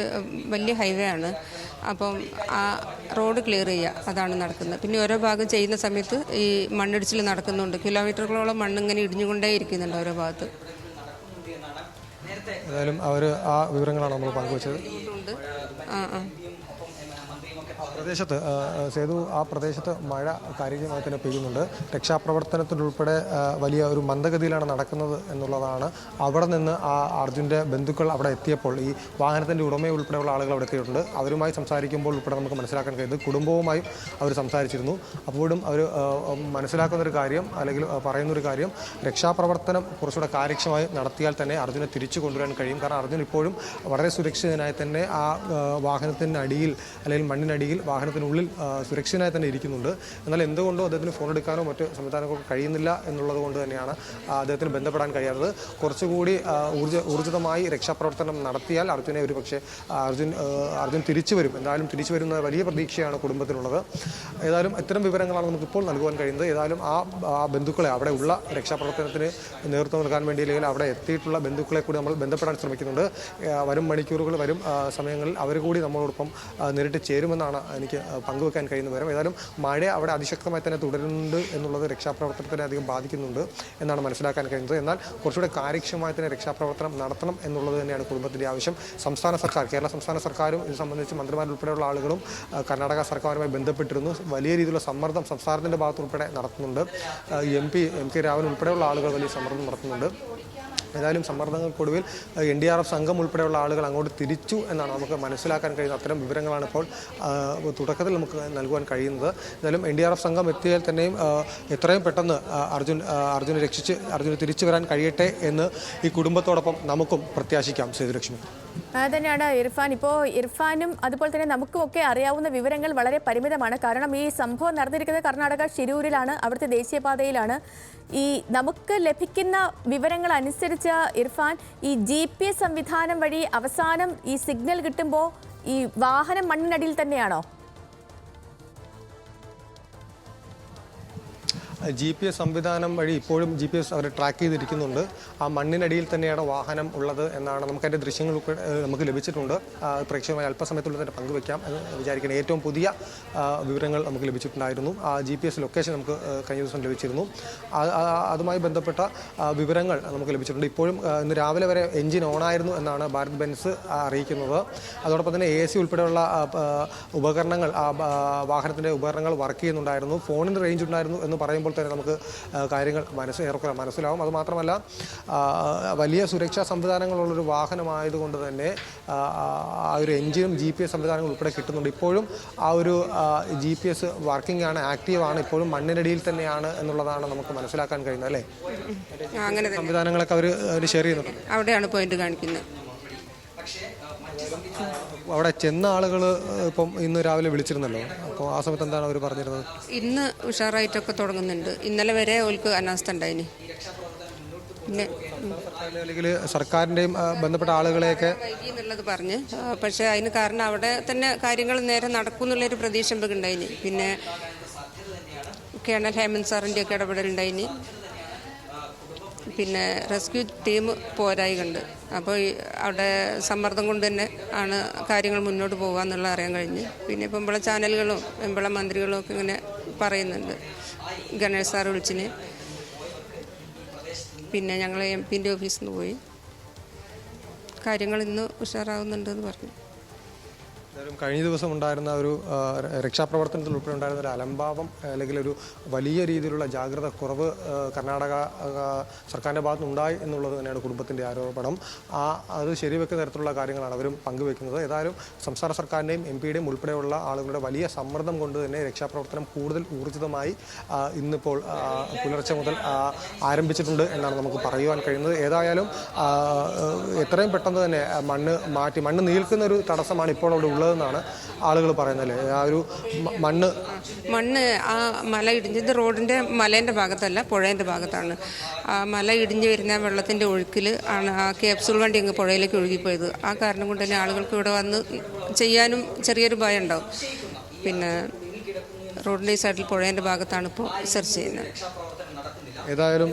[SPEAKER 5] വലിയ ഹൈവേ ആണ്. അപ്പം ആ റോഡ് ക്ലിയർ ചെയ്യുക അതാണ് നടക്കുന്നത്. പിന്നെ ഓരോ ഭാഗം ചെയ്യുന്ന സമയത്ത് ഈ മണ്ണിടിച്ചിൽ നടക്കുന്നുണ്ട്. കിലോമീറ്ററുകളോളം മണ്ണ് ഇങ്ങനെ ഇടിഞ്ഞുകൊണ്ടേ ഇരിക്കുന്നുണ്ട് ഓരോ ഭാഗത്ത്.
[SPEAKER 2] ഏതായാലും അവർ ആ വിവരങ്ങളാണ് നമ്മൾ പങ്കുവച്ചത്.
[SPEAKER 5] ആ ആ
[SPEAKER 2] ആ. പ്രദേശത്ത് സേതു ആ പ്രദേശത്ത് മഴ കാര്യമായി തന്നെ പെയ്യുന്നുണ്ട്. രക്ഷാപ്രവർത്തനത്തിലുൾപ്പെടെ വലിയ ഒരു മന്ദഗതിയിലാണ് നടക്കുന്നത് എന്നുള്ളതാണ് അവിടെ നിന്ന് ആ അർജുന്റെ ബന്ധുക്കൾ അവിടെ എത്തിയപ്പോൾ ഈ വാഹനത്തിന്റെ ഉടമയെ ഉൾപ്പെടെയുള്ള ആളുകൾ അവിടെ എത്തിയിട്ടുണ്ട്. അവരുമായി സംസാരിക്കുമ്പോൾ ഉൾപ്പെടെ നമുക്ക് മനസ്സിലാക്കാൻ കഴിയുന്നത് കുടുംബവുമായും അവർ സംസാരിച്ചിരുന്നു. അപ്പോഴും അവർ മനസ്സിലാക്കുന്നൊരു കാര്യം അല്ലെങ്കിൽ പറയുന്നൊരു കാര്യം രക്ഷാപ്രവർത്തനം കുറച്ചുകൂടെ കാര്യക്ഷമമായി നടത്തിയാൽ തന്നെ അർജുനെ തിരിച്ചു കൊണ്ടുവരാൻ കഴിയും. കാരണം അർജുൻ ഇപ്പോഴും വളരെ സുരക്ഷിതനായി തന്നെ ആ, വാഹനത്തിനടിയിൽ അല്ലെങ്കിൽ മണ്ണിനടിയിൽ വാഹനത്തിനുള്ളിൽ സുരക്ഷിതനായി തന്നെ ഇരിക്കുന്നുണ്ട്. എന്നാൽ എന്തുകൊണ്ടോ അദ്ദേഹത്തിന് ഫോൺ എടുക്കാനോ മറ്റ് സംവിധാനങ്ങൾക്കോ കഴിയുന്നില്ല എന്നുള്ളത് കൊണ്ട് തന്നെയാണ് അദ്ദേഹത്തിന് ബന്ധപ്പെടാൻ കഴിയാത്തത്. കുറച്ചുകൂടി ഊർജ ഊർജിതമായി രക്ഷാപ്രവർത്തനം നടത്തിയാൽ അർജുനെ ഒരു പക്ഷേ അർജുൻ അർജുൻ തിരിച്ചു വരും. എന്തായാലും തിരിച്ചു വരുന്ന വലിയ പ്രതീക്ഷയാണ് കുടുംബത്തിനുള്ളത്. ഏതായാലും ഇത്തരം വിവരങ്ങളാണ് നമുക്കിപ്പോൾ നൽകുവാൻ കഴിയുന്നത്. ഏതായാലും ആ ബന്ധുക്കളെ അവിടെ ഉള്ള രക്ഷാപ്രവർത്തനത്തിന് നേതൃത്വം നൽകാൻ വേണ്ടി അല്ലെങ്കിൽ അവിടെ എത്തിയിട്ടുള്ള ബന്ധുക്കളെ കൂടി നമ്മൾ ബന്ധപ്പെടാൻ ശ്രമിക്കുന്നുണ്ട്. വരും മണിക്കൂറുകൾ വരും സമയങ്ങളിൽ അവർ കൂടി നമ്മളോടൊപ്പം നേരിട്ട് ചേരുമെന്നാണ് എനിക്ക് പങ്കുവെക്കാൻ കഴിയുന്ന വിവരം. ഏതായാലും മഴ അവിടെ അതിശക്തമായി തന്നെ തുടരുന്നുണ്ട് എന്നുള്ളത് രക്ഷാപ്രവർത്തനത്തിനെ അധികം ബാധിക്കുന്നുണ്ട് എന്നാണ് മനസ്സിലാക്കാൻ കഴിയുന്നത്. എന്നാൽ കുറച്ചുകൂടെ കാര്യക്ഷമമായി തന്നെ രക്ഷാപ്രവർത്തനം നടത്തണം എന്നുള്ളത് തന്നെയാണ് കുടുംബത്തിന്റെ ആവശ്യം. സംസ്ഥാന സർക്കാർ കേരള സംസ്ഥാന സർക്കാരും ഇത് സംബന്ധിച്ച് മന്ത്രിമാരുൾപ്പെടെയുള്ള ആളുകളും കർണാടക സർക്കാരുമായി ബന്ധപ്പെട്ടിരുന്നു. വലിയ രീതിയിലുള്ള സമ്മർദ്ദം സംസ്ഥാനത്തിന്റെ ഭാഗത്തുൾപ്പെടെ നടത്തുന്നുണ്ട്. M P M K Ravan ഉൾപ്പെടെയുള്ള ആളുകൾ വലിയ സമ്മർദ്ദം നടത്തുന്നുണ്ട്. ഏതായാലും സമ്മർദ്ദങ്ങൾക്കൊടുവിൽ എൻ ഡി ആർ എഫ് സംഘം ഉൾപ്പെടെയുള്ള ആളുകൾ അങ്ങോട്ട് തിരിച്ചു എന്നാണ് നമുക്ക് മനസ്സിലാക്കാൻ കഴിയുന്ന അത്തരം വിവരങ്ങളാണ് ഇപ്പോൾ തുടക്കത്തിൽ നമുക്ക് നൽകുവാൻ കഴിയുന്നത്. എന്തായാലും എൻ ഡി ആർ എഫ് സംഘം എത്തിയാൽ തന്നെയും എത്രയും പെട്ടെന്ന് അർജുൻ അർജുനെ രക്ഷിച്ച് അർജുന് തിരിച്ചു വരാൻ കഴിയട്ടെ എന്ന് ഈ കുടുംബത്തോടൊപ്പം നമുക്കും പ്രത്യാശിക്കാം സേതുലക്ഷ്മി.
[SPEAKER 1] അത് തന്നെയാണ് ഇർഫാൻ. ഇപ്പോൾ ഇർഫാനും അതുപോലെ തന്നെ നമുക്കുമൊക്കെ അറിയാവുന്ന വിവരങ്ങൾ വളരെ പരിമിതമാണ്. കാരണം ഈ സംഭവം നടന്നിരിക്കുന്നത് കർണാടക ഷിരൂരിലാണ് അവിടുത്തെ ദേശീയപാതയിലാണ്. ഈ നമുക്ക് ലഭിക്കുന്ന വിവരങ്ങൾ അനുസരിച്ച് ഇർഫാൻ ഈ ജി പി എസ് സംവിധാനം വഴി അവസാനം ഈ സിഗ്നൽ കിട്ടുമ്പോൾ ഈ വാഹനം മണ്ണിനടിയിൽ തന്നെയാണോ?
[SPEAKER 2] ജി പി എസ് സംവിധാനം വഴി ഇപ്പോഴും ജി പി എസ് അവർ ട്രാക്ക് ചെയ്തിരിക്കുന്നുണ്ട്. ആ മണ്ണിനടിയിൽ തന്നെയാണ് വാഹനം ഉള്ളത് എന്നാണ് നമുക്ക് അതിന്റെ ദൃശ്യങ്ങൾ നമുക്ക് ലഭിച്ചിട്ടുണ്ട്. പ്രേക്ഷകമായി അല്പസമയത്തുള്ളിൽ തന്നെ പങ്കുവെക്കാം എന്ന് വിചാരിക്കുന്നത് ഏറ്റവും പുതിയ വിവരങ്ങൾ നമുക്ക് ലഭിച്ചിട്ടുണ്ടായിരുന്നു. ആ ജി പി എസ് ലൊക്കേഷൻ നമുക്ക് കഴിഞ്ഞ ദിവസം ലഭിച്ചിരുന്നു. അതുമായി ബന്ധപ്പെട്ട വിവരങ്ങൾ നമുക്ക് ലഭിച്ചിട്ടുണ്ട്. ഇപ്പോഴും ഇന്ന് രാവിലെ വരെ എഞ്ചിൻ ഓണായിരുന്നു എന്നാണ് ഭാരത് ബെൻസ് അറിയിക്കുന്നത്. അതോടൊപ്പം തന്നെ എ സി ഉൾപ്പെടെയുള്ള ഉപകരണങ്ങൾ വാഹനത്തിന്റെ ഉപകരണങ്ങൾ വർക്ക് ചെയ്യുന്നുണ്ടായിരുന്നു. ഫോണിന്റെ റേഞ്ച് ഉണ്ടായിരുന്നു എന്ന് പറയുമ്പോൾ തന്നെ നമുക്ക് കാര്യങ്ങൾ മനസ്സ് ഏറെക്കുറെ മനസ്സിലാവും. അതുമാത്രമല്ല വലിയ സുരക്ഷാ സംവിധാനങ്ങളുള്ളൊരു വാഹനമായതുകൊണ്ട് തന്നെ ആ, ഒരു എഞ്ചിനും ജി പി എസ് സംവിധാനങ്ങൾ ഉൾപ്പെടെ കിട്ടുന്നുണ്ട്. ഇപ്പോഴും ആ ഒരു ജി പി എസ് വർക്കിംഗ് ആണ് ആക്റ്റീവ് ആണ് ഇപ്പോഴും മണ്ണിനടിയിൽ തന്നെയാണ് എന്നുള്ളതാണ് നമുക്ക് മനസ്സിലാക്കാൻ കഴിയുന്നത് അല്ലേ? സംവിധാനങ്ങളൊക്കെ അവർ ഷെയർ ചെയ്യുന്നുണ്ട്.
[SPEAKER 5] അവിടെയാണ് പോയിന്റ് കാണിക്കുന്നത്.
[SPEAKER 2] അവിടെ ചെന്ന ആളുകൾ ഇപ്പം ഇന്ന് രാവിലെ വിളിച്ചിരുന്നല്ലോ. അപ്പോൾ ആ സമയത്ത് എന്താണ് അവർ പറഞ്ഞിരുന്നത്?
[SPEAKER 5] ഇന്ന് ഉഷാറായിട്ടൊക്കെ തുടങ്ങുന്നുണ്ട്. ഇന്നലെ വരെ ഓൾക്ക് അനാസ്ഥ ഉണ്ടായിനി. പിന്നെ.
[SPEAKER 2] അല്ലെങ്കിൽ സർക്കാരിന്റെയും ബന്ധപ്പെട്ട ആളുകളെയൊക്കെ
[SPEAKER 5] വൈകി എന്നുള്ളത് പറഞ്ഞ്. പക്ഷേ അതിന് കാരണം അവിടെ തന്നെ കാര്യങ്ങൾ നേരെ നടക്കും എന്നുള്ളൊരു പ്രതീക്ഷ ഉണ്ടായിനി. പിന്നെ കേണൽ ഹേമന്ത് സാറിന്റെയൊക്കെ ഇടപെടലുണ്ടായിനി പിന്നെ റെസ്ക്യൂ ടീം പോരായി കണ്ട് അപ്പോൾ അവിടെ സമ്മർദ്ദം കൊണ്ട് തന്നെ ആണ് കാര്യങ്ങൾ മുന്നോട്ട് പോകുക എന്നുള്ള അറിയാൻ കഴിഞ്ഞ്. പിന്നെ ഇപ്പം ഇവിടെ ചാനലുകളും ഇവിടെ മന്ത്രികളും ഒക്കെ ഇങ്ങനെ പറയുന്നുണ്ട്. ഗണേഷ് സാർ വിളിച്ചിന്. പിന്നെ ഞങ്ങൾ എം പിന്റെ ഓഫീസിൽ നിന്ന് പോയി. കാര്യങ്ങൾ ഇന്ന് ഉഷാറാവുന്നുണ്ടെന്ന് പറഞ്ഞു.
[SPEAKER 2] എന്തായാലും കഴിഞ്ഞ ദിവസം ഉണ്ടായിരുന്ന ഒരു രക്ഷാപ്രവർത്തനത്തിൽ ഉൾപ്പെടെ ഉണ്ടായിരുന്ന ഒരു അലംഭാവം അല്ലെങ്കിൽ ഒരു വലിയ രീതിയിലുള്ള ജാഗ്രത കുറവ് കർണാടക സർക്കാരിന്റെ ഭാഗത്ത് ഉണ്ടായി എന്നുള്ളത് തന്നെയാണ് കുടുംബത്തിന്റെ ആരോപണം. ആ അത് ശരിവെക്കുന്ന തരത്തിലുള്ള കാര്യങ്ങളാണ് അവരും പങ്കുവെക്കുന്നത്. ഏതായാലും സംസ്ഥാന സർക്കാരിന്റെയും എം പിയുടെയും ഉൾപ്പെടെയുള്ള ആളുകളുടെ വലിയ സമ്മർദ്ദം കൊണ്ട് തന്നെ രക്ഷാപ്രവർത്തനം കൂടുതൽ ഊർജിതമായി ഇന്നിപ്പോൾ പുലർച്ചെ മുതൽ ആരംഭിച്ചിട്ടുണ്ട് എന്നാണ് നമുക്ക് പറയുവാൻ കഴിയുന്നത്. ഏതായാലും എത്രയും പെട്ടെന്ന് തന്നെ മണ്ണ് മാറ്റി മണ്ണ് നീൽക്കുന്ന ഒരു തടസ്സമാണ് ഇപ്പോൾ അവിടെ ഉള്ളതെന്നാണ് ആളുകൾ പറയുന്നത് അല്ലേ? ആ ഒരു മണ്ണ്.
[SPEAKER 5] മണ്ണ് ആ മല ഇടിഞ്ഞത് റോഡിന്റെ മലേന്റെ ഭാഗത്തല്ല പുഴേന്റെ ഭാഗത്താണ്. ആ മല ഇടിഞ്ഞ് വരുന്ന വെള്ളത്തിന്റെ ഒഴുക്കിൽ ആണ് ആ ക്യാപ്സൂൾ വണ്ടി അങ്ങ് പുഴയിലേക്ക് ഒഴുകിപ്പോയത്. ആ കാരണം കൊണ്ട് തന്നെ ആളുകൾക്ക് ഇവിടെ വന്ന് ചെയ്യാനും ചെറിയൊരു ഭയം ഉണ്ടാവും പിന്നെ റോഡിന്റെ ഈ സൈഡിൽ പുഴേന്റെ ഭാഗത്താണ് ഇപ്പോൾ സെർച്ച് ചെയ്യുന്നത്.
[SPEAKER 2] ഏതായാലും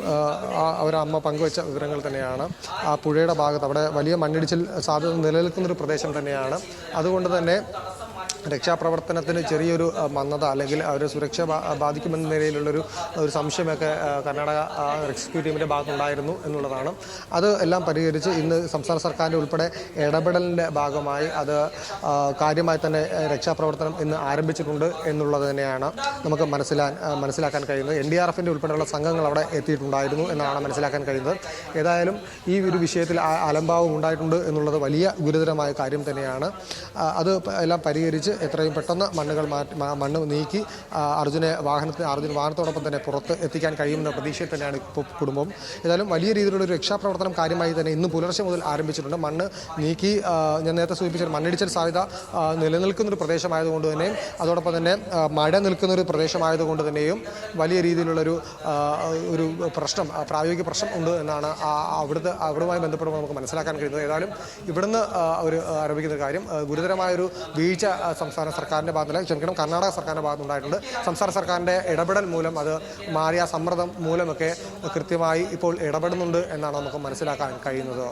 [SPEAKER 2] അമ്മ പങ്കുവച്ച വിവരങ്ങൾ തന്നെയാണ്. ആ പുഴയുടെ ഭാഗത്ത് അവിടെ വലിയ മണ്ണിടിച്ചിൽ സാധ്യത നിലനിൽക്കുന്ന ഒരു പ്രദേശം തന്നെയാണ്. അതുകൊണ്ട് തന്നെ രക്ഷാപ്രവർത്തനത്തിന് ചെറിയൊരു മന്നത അല്ലെങ്കിൽ അവരെ സുരക്ഷ ബാധിക്കുമെന്ന നിലയിലുള്ളൊരു ഒരു സംശയമൊക്കെ കർണാടക റെസ്ക്യൂ ടീമിന്റെ ഭാഗത്തുണ്ടായിരുന്നു എന്നുള്ളതാണ്. അത് എല്ലാം പരിഹരിച്ച് ഇന്ന് സംസ്ഥാന സർക്കാരിന്റെ ഉൾപ്പെടെ ഇടപെടലിന്റെ ഭാഗമായി അത് കാര്യമായി തന്നെ രക്ഷാപ്രവർത്തനം ഇന്ന് ആരംഭിച്ചിട്ടുണ്ട് എന്നുള്ളത് തന്നെയാണ് നമുക്ക് മനസ്സിലാൻ മനസ്സിലാക്കാൻ കഴിയുന്നത്. എൻ ഡി ആർ എഫിന്റെ ഉൾപ്പെടെയുള്ള സംഘങ്ങൾ അവിടെ എത്തിയിട്ടുണ്ടായിരുന്നു എന്നാണ് മനസ്സിലാക്കാൻ കഴിയുന്നത്. ഏതായാലും ഈ ഒരു വിഷയത്തിൽ അലംഭാവം ഉണ്ടായിട്ടുണ്ട് എന്നുള്ളത് വലിയ ഗുരുതരമായ കാര്യം തന്നെയാണ്. അത് എല്ലാം പരിഹരിച്ച് എത്രയും പെട്ടെന്ന് മണ്ണുകൾ മാറ്റി മണ്ണ് നീക്കി അർജുനെ വാഹനത്തിന് അർജുൻ വാഹനത്തോടൊപ്പം തന്നെ പുറത്ത് എത്തിക്കാൻ കഴിയുമെന്ന പ്രതീക്ഷയിൽ തന്നെയാണ് ഇപ്പോൾ കുടുംബം. ഏതായാലും വലിയ രീതിയിലുള്ള ഒരു രക്ഷാപ്രവർത്തനം കാര്യമായി തന്നെ ഇന്ന് പുലർച്ചെ മുതൽ ആരംഭിച്ചിട്ടുണ്ട്. മണ്ണ് നീക്കി ഞാൻ നേരത്തെ സൂചിപ്പിച്ച മണ്ണിടിച്ചൽ സാധ്യത നിലനിൽക്കുന്നൊരു പ്രദേശമായതുകൊണ്ട് തന്നെയും അതോടൊപ്പം തന്നെ മഴ നിൽക്കുന്ന ഒരു പ്രദേശമായതുകൊണ്ട് തന്നെയും വലിയ രീതിയിലുള്ളൊരു ഒരു പ്രശ്നം പ്രായോഗിക പ്രശ്നം ഉണ്ട് എന്നാണ് അവിടുത്തെ അവിടുമായി ബന്ധപ്പെടുമ്പോൾ നമുക്ക് മനസ്സിലാക്കാൻ കഴിയുന്നത്. ഏതായാലും ഇവിടുന്ന് അവർ ഒരു ആരോപിക്കുന്ന കാര്യം ഗുരുതരമായൊരു വീഴ്ച സംസ്ഥാന സർക്കാരിന്റെ ഭാഗത്തുനിന്ന് ക്ഷമിക്കണം കർണാടക സർക്കാരിന്റെ ഭാഗത്തുനിന്നുണ്ടായിട്ടുണ്ട് സംസ്ഥാന സർക്കാരിന്റെ ഇടപെടൽ മൂലം അത് മാറിയ സമ്മർദ്ദം മൂലമൊക്കെ കൃത്യമായി ഇപ്പോൾ ഇടപെടുന്നുണ്ട് എന്നാണ് നമുക്ക് മനസ്സിലാക്കാൻ കഴിയുന്നത്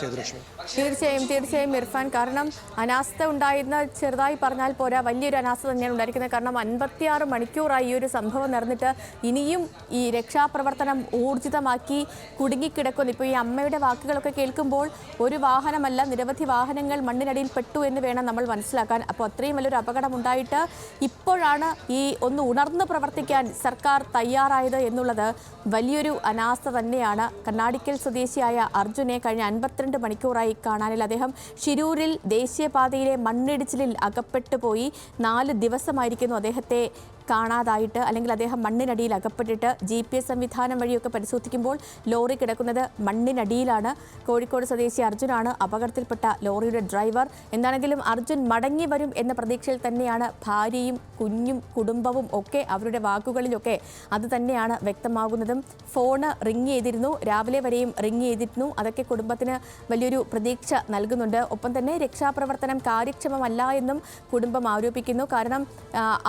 [SPEAKER 2] സേതുലക്ഷ്മി.
[SPEAKER 1] തീർച്ചയായും തീർച്ചയായും ഇർഫാൻ. കാരണം അനാസ്ഥ ഉണ്ടായിരുന്ന ചെറുതായി പറഞ്ഞാൽ പോരാ വലിയൊരു അനാസ്ഥ തന്നെയാണ് ഉണ്ടായിരിക്കുന്നത്. കാരണം അൻപത്തിയാറ് മണിക്കൂറായി ഈ ഒരു സംഭവം നടന്നിട്ട് ഇനിയും ഈ രക്ഷാപ്രവർത്തനം ഊർജിതമാക്കി കുടുങ്ങിക്കിടക്കുന്നു. ഇപ്പോൾ ഈ അമ്മയുടെ വാക്കുകളൊക്കെ കേൾക്കുമ്പോൾ ഒരു വാഹനമല്ല നിരവധി വാഹനങ്ങൾ മണ്ണിനടിയിൽ പെട്ടു എന്ന് വേണം നമ്മൾ മനസ്സിലാക്കാൻ. അപ്പോൾ അത്രയും വലിയൊരു അപകടം ഉണ്ടായിട്ട് ഇപ്പോഴാണ് ഈ ഒന്ന് ഉണർന്ന് പ്രവർത്തിക്കാൻ സർക്കാർ തയ്യാറായത് എന്നുള്ളത് വലിയൊരു അനാസ്ഥ തന്നെയാണ്. കണ്ണാടിക്കൽ സ്വദേശിയായ അർജുനെ കഴിഞ്ഞ അൻപത്തിരണ്ട് മണിക്കൂറായി കാണാനില്ല. അദ്ദേഹം ഷിരൂരിൽ ദേശീയപാതയിലെ മണ്ണിടിച്ചിലിൽ അകപ്പെട്ടു പോയി നാല് ദിവസമായിരിക്കുന്നു അദ്ദേഹത്തെ കാണാതായിട്ട് അല്ലെങ്കിൽ അദ്ദേഹം മണ്ണിനടിയിൽ അകപ്പെട്ടിട്ട് ജി പി എസ് സംവിധാനം വഴിയൊക്കെ പരിശോധിക്കുമ്പോൾ ലോറി കിടക്കുന്നത് മണ്ണിനടിയിലാണ്. കോഴിക്കോട് സ്വദേശി അർജുനാണ്. അപകടത്തിൽപ്പെട്ട ലോറിയുടെ ഡ്രൈവർ. എന്താണെങ്കിലും അർജുൻ മടങ്ങി വരും എന്ന പ്രതീക്ഷയിൽ തന്നെയാണ് ഭാര്യയും കുഞ്ഞും കുടുംബവും ഒക്കെ അവരുടെ വാക്കുകളിലൊക്കെ അത് തന്നെയാണ് വ്യക്തമാകുന്നതും. ഫോണ് റിങ് ചെയ്തിരുന്നു. രാവിലെ വരെയും റിങ് ചെയ്തിരുന്നു. അതൊക്കെ കുടുംബത്തിന് വലിയൊരു പ്രതീക്ഷ നൽകുന്നുണ്ട്. ഒപ്പം തന്നെ രക്ഷാപ്രവർത്തനം കാര്യക്ഷമമല്ല എന്നും കുടുംബം ആരോപിക്കുന്നു. കാരണം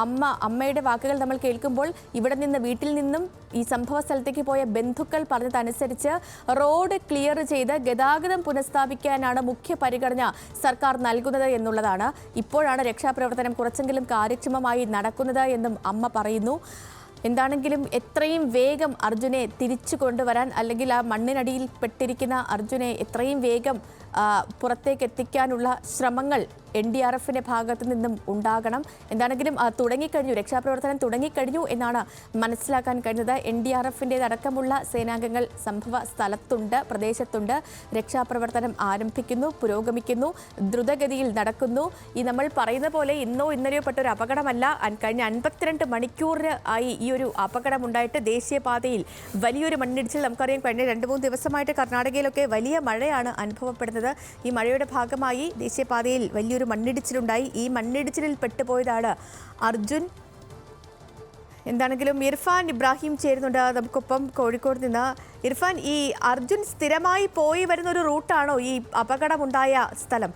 [SPEAKER 1] അമ്മ അമ്മയുടെ വാക്കുകൾ നമ്മൾ കേൾക്കുമ്പോൾ ഇവിടെ നിന്ന് വീട്ടിൽ നിന്നും ഈ സംഭവ സ്ഥലത്തേക്ക് പോയ ബന്ധുക്കൾ പറഞ്ഞതനുസരിച്ച് റോഡ് ക്ലിയർ ചെയ്ത് ഗതാഗതം പുനഃസ്ഥാപിക്കാനാണ് മുഖ്യ പരിഗണന സർക്കാർ നൽകുന്നത് എന്നുള്ളതാണ്. ഇപ്പോഴാണ് രക്ഷാപ്രവർത്തനം കുറച്ചെങ്കിലും കാര്യക്ഷമമായി നടക്കുന്നത് എന്നും അമ്മ പറയുന്നു. എന്താണെങ്കിലും എത്രയും വേഗം അർജുനെ തിരിച്ചു കൊണ്ടുവരാൻ അല്ലെങ്കിൽ ആ മണ്ണിനടിയിൽ പെട്ടിരിക്കുന്ന അർജുനെ എത്രയും വേഗം പുറത്തേക്ക് എത്തിക്കാനുള്ള ശ്രമങ്ങൾ എൻ ഡി ആർ എഫിന്റെ ഭാഗത്തു നിന്നും ഉണ്ടാകണം. എന്താണെങ്കിലും തുടങ്ങിക്കഴിഞ്ഞു രക്ഷാപ്രവർത്തനം തുടങ്ങിക്കഴിഞ്ഞു എന്നാണ് മനസ്സിലാക്കാൻ കഴിഞ്ഞത്. എൻ ഡി ആർ എഫിന്റേതടക്കമുള്ള സേനാംഗങ്ങൾ സംഭവ സ്ഥലത്തുണ്ട് പ്രദേശത്തുണ്ട്. രക്ഷാപ്രവർത്തനം ആരംഭിക്കുന്നു പുരോഗമിക്കുന്നു ദ്രുതഗതിയിൽ നടക്കുന്നു. ഈ നമ്മൾ പറയുന്ന പോലെ ഇന്നോ ഇന്നലെയോ പെട്ട ഒരു അപകടമല്ല. കഴിഞ്ഞ അൻപത്തിരണ്ട് മണിക്കൂറിന് ആയി ഈ ഒരു അപകടം ഉണ്ടായിട്ട് ദേശീയപാതയിൽ വലിയൊരു മണ്ണിടിച്ചിൽ നമുക്കറിയാം. കഴിഞ്ഞ രണ്ട് മൂന്ന് ദിവസമായിട്ട് കർണാടകയിലൊക്കെ വലിയ മഴയാണ് അനുഭവപ്പെടുന്നത്. ഈ മഴയുടെ ഭാഗമായി ദേശീയപാതയിൽ വലിയൊരു മണ്ണിടിച്ചിലുണ്ടായി. ഈ മണ്ണിടിച്ചിലിൽ പെട്ടുപോയതാണ് അർജുൻ. എന്താണെങ്കിലും ഇർഫാൻ ഇബ്രാഹിം ചേരുന്നുണ്ട്. നമുക്കൊപ്പം കോഴിക്കോട് നിന്ന് ഇർഫാൻ ഈ അർജുൻ സ്ഥിരമായി പോയി വരുന്ന ഒരു റൂട്ടാണോ ഈ അപകടമുണ്ടായ സ്ഥലം?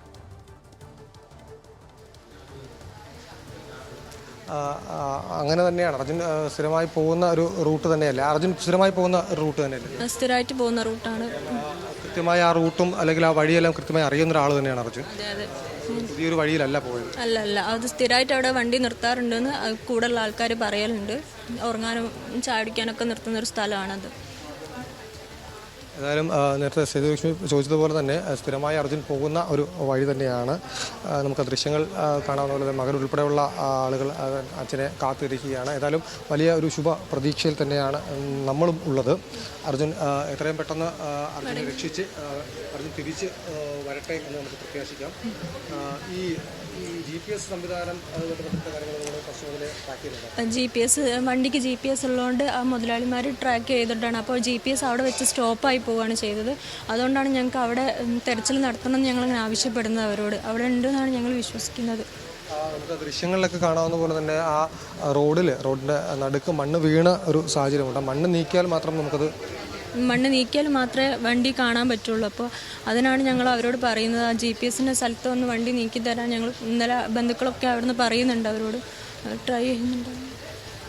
[SPEAKER 2] അങ്ങനെ തന്നെയാണ്. അർജുൻ സ്ഥിരമായി പോകുന്ന ഒരു റൂട്ട് തന്നെയല്ലേ? അർജുൻ സ്ഥിരമായി പോകുന്ന ഒരു റൂട്ട് തന്നെയല്ലേ?
[SPEAKER 4] സ്ഥിരമായിട്ട് പോകുന്ന റൂട്ടാണ്.
[SPEAKER 2] കൃത്യമായി ആ റൂട്ടും അല്ലെങ്കിൽ ആ വഴിയെല്ലാം കൃത്യമായി അറിയുന്ന ഒരാൾ തന്നെയാണ് അർജുൻ.
[SPEAKER 4] അതെ അതെ.
[SPEAKER 2] പുതിയൊരു വഴിയിലല്ല പോയത്.
[SPEAKER 4] അല്ല അല്ല. അത് സ്ഥിരമായിട്ട് അവിടെ വണ്ടി നിർത്താറുണ്ടെന്ന് കൂടുതൽ കൂടുതലുള്ള ആൾക്കാർ പറയലുണ്ട്. ഉറങ്ങാനും ചാടിക്കാനൊക്കെ നിർത്തുന്ന ഒരു സ്ഥലമാണത്.
[SPEAKER 2] ഏതായാലും നേരത്തെ സേതുലക്ഷ്മി ചോദിച്ചതുപോലെ തന്നെ സ്ഥിരമായി അർജുൻ പോകുന്ന ഒരു വഴി തന്നെയാണ്. നമുക്ക് ദൃശ്യങ്ങൾ കാണാവുന്ന പോലെ മകൻ ഉൾപ്പെടെയുള്ള ആളുകൾ അച്ഛനെ കാത്തിരിക്കുകയാണ്. ഏതായാലും വലിയ ഒരു ശുഭ പ്രതീക്ഷയിൽ തന്നെയാണ് നമ്മളും ഉള്ളത്. അർജുൻ എത്രയും പെട്ടെന്ന് അർജുനെ രക്ഷിച്ച് അർജുൻ തിരിച്ച് വരട്ടെ എന്ന് നമുക്ക് പ്രത്യാശിക്കാം. ഈ ജി പി എസ്
[SPEAKER 4] വണ്ടിക്ക് ജി പി എസ് ഉള്ളതുകൊണ്ട് ആ മുതലാളിമാർ ട്രാക്ക് ചെയ്തിട്ടാണ്. അപ്പോൾ ജി പി എസ് അവിടെ വെച്ച് സ്റ്റോപ്പായി പോവുകയാണ് ചെയ്തത്. അതുകൊണ്ടാണ് ഞങ്ങൾക്ക് അവിടെ തെരച്ചിൽ നടത്തണമെന്ന് ഞങ്ങൾ ആവശ്യപ്പെടുന്നത് അവരോട്. അവിടെ ഉണ്ടെന്നാണ് ഞങ്ങൾ വിശ്വസിക്കുന്നത്.
[SPEAKER 2] നമുക്ക് ദൃശ്യങ്ങളിലൊക്കെ കാണാവുന്ന പോലെ തന്നെ ആ റോഡിൽ റോഡിന്റെ നടുക്ക് മണ്ണ് വീണ ഒരു സാഹചര്യമുണ്ട്. മണ്ണ് നീക്കിയാൽ മാത്രം നമുക്കത്
[SPEAKER 4] മണ്ണ് നീക്കിയാൽ മാത്രമേ വണ്ടി കാണാൻ പറ്റുള്ളൂ. അപ്പോൾ അതിനാണ് ഞങ്ങൾ അവരോട് പറയുന്നത്. ആ ജി പി എസിന്റെ സ്ഥലത്ത് ഒന്ന് വണ്ടി നീക്കി തരാൻ ഞങ്ങൾ ഇന്നലെ ബന്ധുക്കളൊക്കെ അവിടുന്ന് പറയുന്നുണ്ട് അവരോട്. ട്രൈ ചെയ്യുന്നുണ്ട്.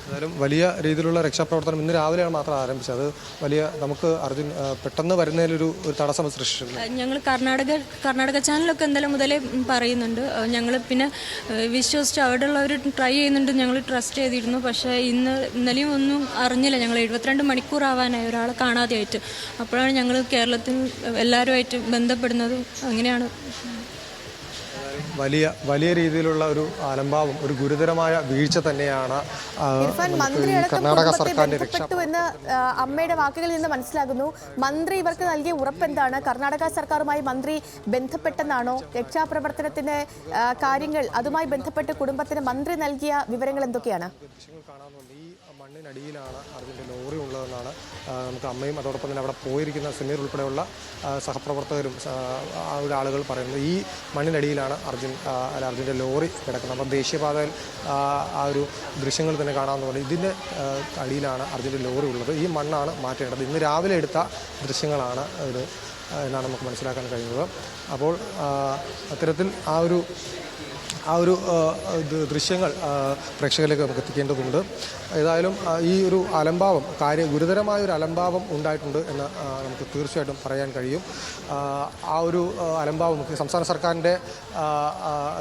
[SPEAKER 2] എന്തായാലും വലിയ രീതിയിലുള്ള രക്ഷാപ്രവർത്തനം ഇന്ന് രാവിലെയാണ് മാത്രം ആരംഭിച്ചത്. അത് വലിയ നമുക്ക് അർജുൻ പെട്ടെന്ന് വരുന്നതിലൊരു ഒരു തടസ്സം സൃഷ്ടിച്ചിട്ടുണ്ട്.
[SPEAKER 4] ഞങ്ങൾ കർണാടക കർണാടക ചാനലൊക്കെ എന്തായാലും മുതലേ പറയുന്നുണ്ട്. ഞങ്ങൾ പിന്നെ വിശ്വസിച്ച് വിശ്വസിച്ച് അവിടെയുള്ളവർ ട്രൈ ചെയ്യുന്നുണ്ട്. ഞങ്ങൾ ട്രസ്റ്റ് ചെയ്തിരുന്നു. പക്ഷേ ഇന്ന് ഇന്നലെയും ഒന്നും അറിഞ്ഞില്ല. ഞങ്ങൾ എഴുപത്തിരണ്ട് മണിക്കൂർ ആവാനായി ഒരാളെ കാണാതെയായിട്ട്. അപ്പോഴാണ് ഞങ്ങൾ കേരളത്തിൽ എല്ലാവരുമായിട്ട് ബന്ധപ്പെടുന്നതും അങ്ങനെയാണ്.
[SPEAKER 2] വലിയ വലിയ രീതിയിലുള്ള ഒരു അലംഭാവം ഒരു ഗുരുതരമായ വീഴ്ച തന്നെയാണ് കർണാടക സർക്കാരിന്റെ
[SPEAKER 1] രക്ഷപ്പെട്ടുവെന്ന് അമ്മയുടെ വാക്കുകളിൽ നിന്ന് മനസ്സിലാകുന്നു. മന്ത്രി ഇവർക്ക് നൽകിയ ഉറപ്പെന്താണ് കർണാടക സർക്കാരുമായി മന്ത്രി ബന്ധപ്പെട്ടെന്നാണോ? രക്ഷാപ്രവർത്തനത്തിന്റെ കാര്യങ്ങൾ അതുമായി ബന്ധപ്പെട്ട് കുടുംബത്തിന് മന്ത്രി നൽകിയ വിവരങ്ങൾ എന്തൊക്കെയാണ്?
[SPEAKER 2] ഈ മണ്ണിനടിയിലാണ് അറിവിന്റെ ലോറി ഉള്ളതെന്നാണ് നമുക്ക് അമ്മയും അതോടൊപ്പം തന്നെ അവിടെ പോയിരിക്കുന്ന സമീർ ഉൾപ്പെടെയുള്ള സഹപ്രവർത്തകരും ഒരു ആളുകൾ പറയുന്നത് ഈ മണ്ണിനടിയിലാണ് അർജുൻ അല്ല അർജുന്റെ ലോറി കിടക്കുന്നത്. അപ്പം ദേശീയപാതയിൽ ആ, ഒരു ദൃശ്യങ്ങൾ തന്നെ പറഞ്ഞു. ഇതിന്റെ അടിയിലാണ് അർജുന്റെ ലോറി ഉള്ളത്. ഈ മണ്ണാണ് മാറ്റേണ്ടത്. ഇന്ന് രാവിലെ എടുത്ത ദൃശ്യങ്ങളാണ് ഇത് എന്നാണ് നമുക്ക് മനസ്സിലാക്കാൻ കഴിയുന്നത്. അപ്പോൾ അത്തരത്തിൽ ആ ഒരു ആ ഒരു ദൃശ്യങ്ങൾ പ്രേക്ഷകരിലേക്ക് നമുക്ക് എത്തിക്കേണ്ടതുണ്ട്. ഏതായാലും ഈ ഒരു അലംഭാവം കാര്യ ഗുരുതരമായ ഒരു അലംഭാവം ഉണ്ടായിട്ടുണ്ട് എന്ന് നമുക്ക് തീർച്ചയായിട്ടും പറയാൻ കഴിയും. ആ, ഒരു അലംഭാവം സംസ്ഥാന സർക്കാരിന്റെ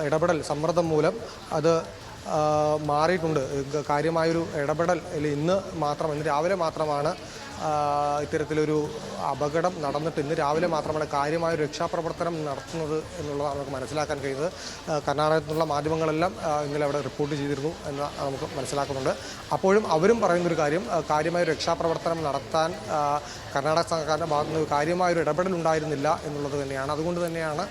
[SPEAKER 2] ഇടപെടൽ സമ്മർദ്ദം മൂലം അത് മാറിയിട്ടുണ്ട്. കാര്യമായൊരു ഇടപെടൽ ഇന്ന് മാത്രം ഇന്ന് രാവിലെ മാത്രമാണ് ഇത്തരത്തിലൊരു അപകടം നടന്നിട്ട് ഇന്ന് രാവിലെ മാത്രമാണ് കാര്യമായ രക്ഷാപ്രവർത്തനം നടത്തുന്നത് എന്നുള്ളതാണ് നമുക്ക് മനസ്സിലാക്കാൻ കഴിയുന്നത്. കർണാടകത്തിലുള്ള മാധ്യമങ്ങളെല്ലാം ഇന്നലെ അവിടെ റിപ്പോർട്ട് ചെയ്തിരുന്നു എന്ന് നമുക്ക് മനസ്സിലാക്കുന്നുണ്ട്. അപ്പോഴും അവരും പറയുന്നൊരു കാര്യം കാര്യമായ രക്ഷാപ്രവർത്തനം നടത്താൻ കർണാടക സർക്കാരിന്റെ ഭാഗത്തു നിന്ന് കാര്യമായൊരു ഇടപെടൽ ഉണ്ടായിരുന്നില്ല എന്നുള്ളത് തന്നെയാണ്. അതുകൊണ്ട് തന്നെയാണ്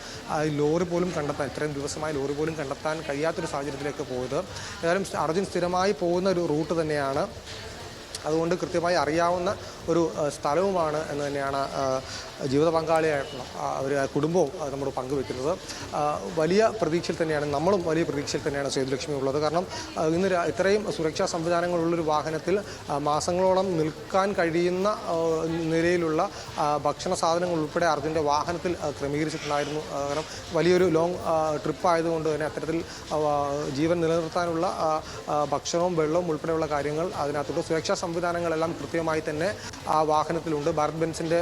[SPEAKER 2] ലോറി പോലും കണ്ടെത്താൻ ഇത്രയും ദിവസമായി ലോറി പോലും കണ്ടെത്താൻ കഴിയാത്തൊരു സാഹചര്യത്തിലേക്ക് പോയത്. ഏതായാലും അർജുൻ സ്ഥിരമായി പോകുന്ന ഒരു റൂട്ട് തന്നെയാണ്. അതുകൊണ്ട് കൃത്യമായി അറിയാവുന്ന ഒരു സ്ഥലവുമാണ് എന്ന് തന്നെയാണ് ജീവിത പങ്കാളിയായിട്ടുള്ള ഒരു കുടുംബവും നമ്മൾ പങ്കുവെക്കുന്നത്. വലിയ പ്രതീക്ഷയിൽ തന്നെയാണ് നമ്മളും വലിയ പ്രതീക്ഷയിൽ തന്നെയാണ് സേതുലക്ഷ്മി ഉള്ളത്. കാരണം ഇന്ന് ഇത്രയും സുരക്ഷാ സംവിധാനങ്ങളുള്ളൊരു വാഹനത്തിൽ മാസങ്ങളോളം നിൽക്കാൻ കഴിയുന്ന നിലയിലുള്ള ഭക്ഷണ സാധനങ്ങൾ ഉൾപ്പെടെ അർജുന്റെ വാഹനത്തിൽ ക്രമീകരിച്ചിട്ടുണ്ടായിരുന്നു. കാരണം വലിയൊരു ലോങ് ട്രിപ്പ് ആയതുകൊണ്ട് തന്നെ അത്തരത്തിൽ ജീവൻ നിലനിർത്താനുള്ള ഭക്ഷണവും വെള്ളവും ഉൾപ്പെടെയുള്ള കാര്യങ്ങൾ അതിനകത്തോട്ട് സുരക്ഷാ സംവിധാനങ്ങളെല്ലാം കൃത്യമായി തന്നെ ആ വാഹനത്തിലുണ്ട്. ഭാരത് ബെൻസിന്റെ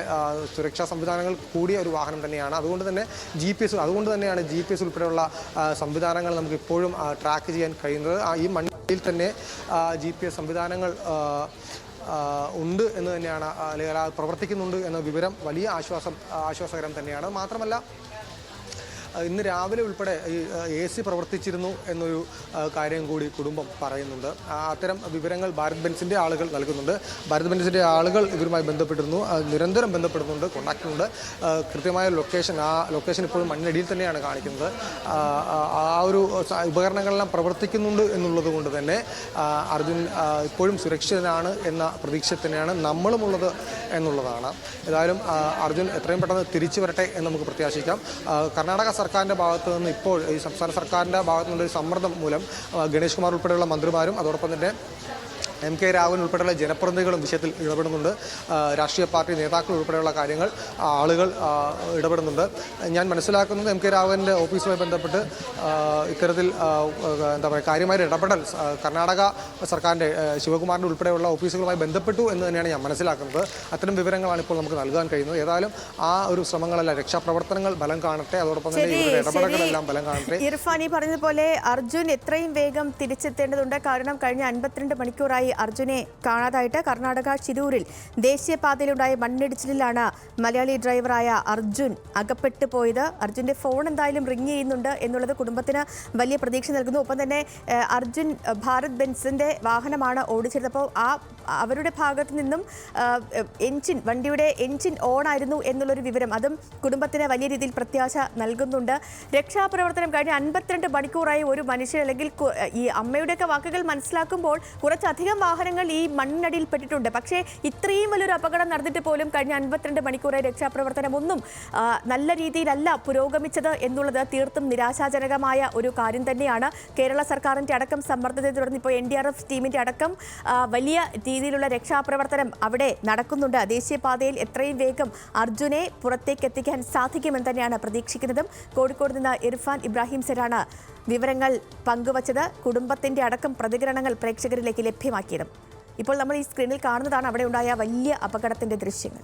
[SPEAKER 2] സുരക്ഷാ സംവിധാനങ്ങൾ കൂടിയ ഒരു വാഹനം തന്നെയാണ്. അതുകൊണ്ട് തന്നെ ജി പി എസ് അതുകൊണ്ട് തന്നെയാണ് ജി പി എസ് ഉൾപ്പെടെയുള്ള സംവിധാനങ്ങൾ നമുക്ക് ഇപ്പോഴും ട്രാക്ക് ചെയ്യാൻ കഴിയുന്നത്. ഈ മണ്ണിൽ തന്നെ ജി പി എസ് സംവിധാനങ്ങൾ ഉണ്ട് എന്ന് തന്നെയാണ് അല്ലെങ്കിൽ പ്രവർത്തിക്കുന്നുണ്ട് എന്ന വിവരം വലിയ ആശ്വാസം ആശ്വാസകരം തന്നെയാണ്. മാത്രമല്ല ഇന്ന് രാവിലെ ഉൾപ്പെടെ ഈ എ സി പ്രവർത്തിച്ചിരുന്നു എന്നൊരു കാര്യം കൂടി കുടുംബം പറയുന്നുണ്ട്. അത്തരം വിവരങ്ങൾ ഭാരത് ബെൻസിന്റെ ആളുകൾ നൽകുന്നുണ്ട്. ഭാരത് ബെൻസിന്റെ ആളുകൾ ഇവരുമായി ബന്ധപ്പെട്ടിരുന്നു. നിരന്തരം ബന്ധപ്പെടുന്നുണ്ട് കോണ്ടാക്റ്റുണ്ട് കൃത്യമായ ലൊക്കേഷൻ ആ ലൊക്കേഷൻ ഇപ്പോഴും മണ്ണിനടിയിൽ തന്നെയാണ് കാണിക്കുന്നത്. ആ ഒരു ഉപകരണങ്ങളെല്ലാം പ്രവർത്തിക്കുന്നുണ്ട് എന്നുള്ളത് കൊണ്ട് തന്നെ അർജുൻ ഇപ്പോഴും സുരക്ഷിതനാണ് എന്ന പ്രതീക്ഷ തന്നെയാണ് നമ്മളുമുള്ളത് എന്നുള്ളതാണ്. ഏതായാലും അർജുൻ എത്രയും പെട്ടെന്ന് തിരിച്ചു വരട്ടെ എന്ന് നമുക്ക് പ്രത്യാശിക്കാം. കർണാടക സർക്കാരിന്റെ ഭാഗത്ത് നിന്ന് ഇപ്പോൾ ഈ സംസ്ഥാന സർക്കാരിന്റെ ഭാഗത്തു ഒരു സമ്മർദ്ദം മൂലം ഗണേഷ് കുമാർ ഉൾപ്പെടെയുള്ള മന്ത്രിമാരും അതോടൊപ്പം തന്നെ എം കെ രാഘവൻ ഉൾപ്പെടെയുള്ള ജനപ്രതിനിധികളും വിഷയത്തിൽ ഇടപെടുന്നുണ്ട്. രാഷ്ട്രീയ പാർട്ടി നേതാക്കൾ ഉൾപ്പെടെയുള്ള കാര്യങ്ങൾ ആളുകൾ ഇടപെടുന്നുണ്ട്. ഞാൻ മനസ്സിലാക്കുന്നത് എം കെ രാഘവന്റെ ഓഫീസുമായി ബന്ധപ്പെട്ട് ഇത്തരത്തിൽ എന്താ പറയുക കാര്യമായ ഇടപെടൽ കർണാടക സർക്കാരിന്റെ ശിവകുമാറിന്റെ ഉൾപ്പെടെയുള്ള ഓഫീസുകളുമായി ബന്ധപ്പെട്ടു എന്ന് തന്നെയാണ് ഞാൻ മനസ്സിലാക്കുന്നത്. അത്തരം വിവരങ്ങളാണ് ഇപ്പോൾ നമുക്ക് നൽകാൻ കഴിയുന്നത്. ഏതായാലും ആ ഒരു ശ്രമങ്ങളല്ല രക്ഷാപ്രവർത്തനങ്ങൾ ബലം കാണട്ടെ അതോടൊപ്പം തന്നെ ഇടപെടലുകളെല്ലാം ബലം കാണട്ടെ.
[SPEAKER 1] ഇർഫാനി പറഞ്ഞതുപോലെ അർജുൻ എത്രയും വേഗം തിരിച്ചെത്തേണ്ടതുണ്ട്. കാരണം കഴിഞ്ഞ അൻപത്തിരണ്ട് മണിക്കൂറായി ദിവസങ്ങളായി അർജുനെ കാണാതായിട്ട് കർണാടക ചിരൂരിൽ ദേശീയപാതയിലുണ്ടായ മണ്ണിടിച്ചിലിലാണ് മലയാളി ഡ്രൈവറായ അർജുൻ അകപ്പെട്ടു പോയത്. അർജുന്റെ ഫോൺ എന്തായാലും റിങ് ചെയ്യുന്നുണ്ട് എന്നുള്ളത് കുടുംബത്തിന് വലിയ പ്രതീക്ഷ നൽകുന്നു. ഒപ്പം തന്നെ അർജുൻ ഭാരത് ബെൻസിന്റെ വാഹനമാണ് ഓടിച്ചിരുന്നപ്പോൾ ആ അവരുടെ ഭാഗത്തു നിന്നും എൻജിൻ വണ്ടിയുടെ എൻജിൻ ഓൺ ആയിരുന്നു എന്നുള്ളൊരു വിവരം അതും കുടുംബത്തിന് വലിയ രീതിയിൽ പ്രത്യാശ നൽകുന്നുണ്ട്. രക്ഷാപ്രവർത്തനം കഴിഞ്ഞ അൻപത്തിരണ്ട് മണിക്കൂറായി ഒരു മനുഷ്യൻ അല്ലെങ്കിൽ ഈ അമ്മയുടെയൊക്കെ വാക്കുകൾ മനസ്സിലാക്കുമ്പോൾ കുറച്ചധികം വാഹനങ്ങൾ ഈ മണ്ണിനടിയിൽ പെട്ടിട്ടുണ്ട്. പക്ഷേ ഇത്രയും വലിയൊരു അപകടം നടന്നിട്ട് പോലും കഴിഞ്ഞ അൻപത്തിരണ്ട് മണിക്കൂറായി രക്ഷാപ്രവർത്തനം ഒന്നും നല്ല രീതിയിലല്ല പുരോഗമിച്ചത് എന്നുള്ളത് തീർത്തും നിരാശാജനകമായ ഒരു കാര്യം തന്നെയാണ്. കേരള സർക്കാരിന്റെ അടക്കം സമ്മർദ്ദത്തെ തുടർന്ന് ഇപ്പോൾ എൻ ഡി ആർ എഫ് ടീമിന്റെ അടക്കം വലിയ രീതിയിലുള്ള രക്ഷാപ്രവർത്തനം അവിടെ നടക്കുന്നുണ്ട്. ദേശീയപാതയിൽ എത്രയും വേഗം അർജുനെ പുറത്തേക്ക് എത്തിക്കാൻ സാധിക്കുമെന്ന് തന്നെയാണ് പ്രതീക്ഷിക്കുന്നതും. കോഴിക്കോട് നിന്ന് ഇർഫാൻ ഇബ്രാഹിം സെരാണ് വിവരങ്ങൾ പങ്കുവച്ചത്. കുടുംബത്തിന്റെ അടക്കം പ്രതികരണങ്ങൾ പ്രേക്ഷകരിലേക്ക് ലഭ്യമാക്കിയതും. ഇപ്പോൾ നമ്മൾ ഈ സ്ക്രീനിൽ കാണുന്നതാണ് അവിടെ ഉണ്ടായ വലിയ അപകടത്തിന്റെ ദൃശ്യങ്ങൾ.